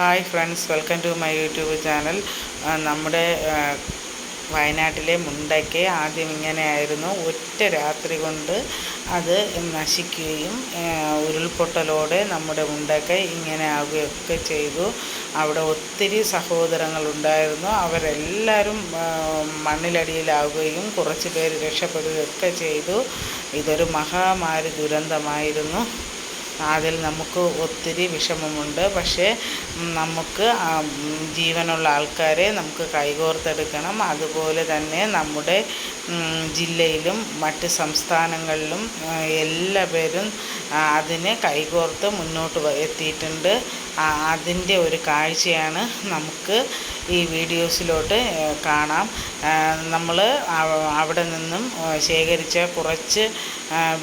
Hi friends welcome to my YouTube channel നമ്മുടെ വയനാട്ടിലെ മുണ്ടയ്ക്ക് ആദ്യം ഇങ്ങനെയായിരുന്നു ഒറ്റ രാത്രി കൊണ്ട് അത് നശിക്കുകയും ഉരുൾപൊട്ടലോടെ നമ്മുടെ മുണ്ടയ്ക്ക് ഇങ്ങനെ ആവുകയൊക്കെ ചെയ്തു. അവിടെ ഒത്തിരി സഹോദരങ്ങളുണ്ടായിരുന്നു അവരെല്ലാവരും മണ്ണിലടിയിലാവുകയും കുറച്ച് പേര് രക്ഷപ്പെടുകയൊക്കെ ചെയ്തു. ഇതൊരു മഹാമാരി ദുരന്തമായിരുന്നു. അതിൽ നമുക്ക് ഒത്തിരി വിഷമമുണ്ട്. പക്ഷേ നമുക്ക് ജീവനുള്ള ആൾക്കാരെ നമുക്ക് കൈകോർത്തെടുക്കണം. അതുപോലെ തന്നെ നമ്മുടെ ജില്ലയിലും മറ്റ് സംസ്ഥാനങ്ങളിലും എല്ലാ പേരും അതിനെ കൈകോർത്ത് മുന്നോട്ട് എത്തിയിട്ടുണ്ട്. അതിന്റെ ഒരു കാഴ്ചയാണ് നമുക്ക് ഈ വീഡിയോസിലോട്ട് കാണാം. നമ്മൾ അവിടെ നിന്നും ശേഖരിച്ച കുറച്ച്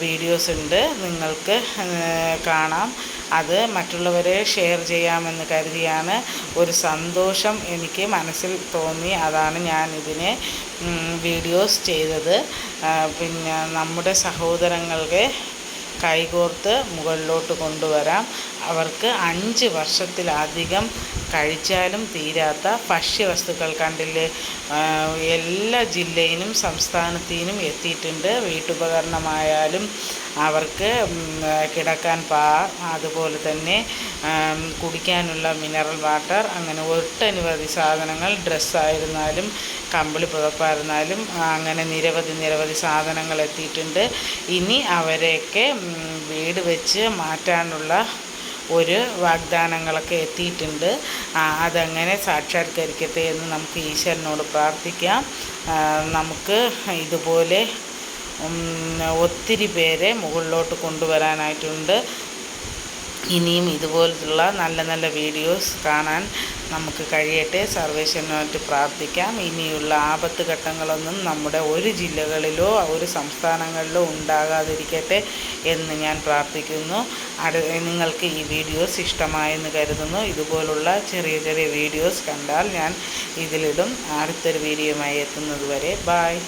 വീഡിയോസ് ഉണ്ട് നിങ്ങൾക്ക് കാണാം. അത് മറ്റുള്ളവരെ ഷെയർ ചെയ്യാമെന്ന് കരുതിയാണ്. ഒരു സന്തോഷം എനിക്ക് മനസ്സിൽ തോന്നി അതാണ് ഞാൻ ഇതിനെ വീഡിയോസ് ചെയ്തത്. പിന്നെ നമ്മുടെ സഹോദരങ്ങൾക്ക് കൈകോർത്ത് മുകളിലോട്ട് കൊണ്ടുവരാം. അവർക്ക് അഞ്ച് വർഷത്തിലധികം കഴിച്ചാലും തീരാത്ത ഭക്ഷ്യവസ്തുക്കൾ കണ്ടില്ലേ? എല്ലാ ജില്ലയിലും സംസ്ഥാനത്തിനും എത്തിയിട്ടുണ്ട്. വീട്ടുപകരണമായാലും അവർക്ക് കിടക്കാൻ പാ അതുപോലെ തന്നെ കുടിക്കാനുള്ള മിനറൽ വാട്ടർ അങ്ങനെ ഒട്ടനവധി സാധനങ്ങൾ ഡ്രസ്സായിരുന്നാലും കമ്പിളി പുതപ്പായിരുന്നാലും അങ്ങനെ നിരവധി നിരവധി സാധനങ്ങൾ എത്തിയിട്ടുണ്ട്. ഇനി അവരെയൊക്കെ വീട് വെച്ച് മാറ്റാനുള്ള ഒരു വാഗ്ദാനങ്ങളൊക്കെ എത്തിയിട്ടുണ്ട്. അതങ്ങനെ സാക്ഷാത്കരിക്കട്ടെ എന്ന് നമുക്ക് ഈശ്വരനോട് പ്രാർത്ഥിക്കാം. നമുക്ക് ഇതുപോലെ ഒത്തിരി പേരെ മുകളിലോട്ട് കൊണ്ടുവരാനായിട്ടുണ്ട്. ഇനിയും ഇതുപോലുള്ള നല്ല നല്ല വീഡിയോസ് കാണാൻ നമുക്ക് കഴിയട്ടെ. സർവേശ്വരനായിട്ട് പ്രാർത്ഥിക്കാം. ഇനിയുള്ള ആപത്ത് ഘട്ടങ്ങളൊന്നും നമ്മുടെ ഒരു ജില്ലകളിലോ ഒരു സംസ്ഥാനങ്ങളിലോ ഉണ്ടാകാതിരിക്കട്ടെ എന്ന് ഞാൻ പ്രാർത്ഥിക്കുന്നു. നിങ്ങൾക്ക് ഈ വീഡിയോസ് ഇഷ്ടമായെന്ന് കരുതുന്നു. ഇതുപോലുള്ള ചെറിയ ചെറിയ വീഡിയോസ് കണ്ടാൽ ഞാൻ ഇതിലിടും. അടുത്തൊരു വീഡിയോയുമായി എത്തുന്നത് വരെ ബായ്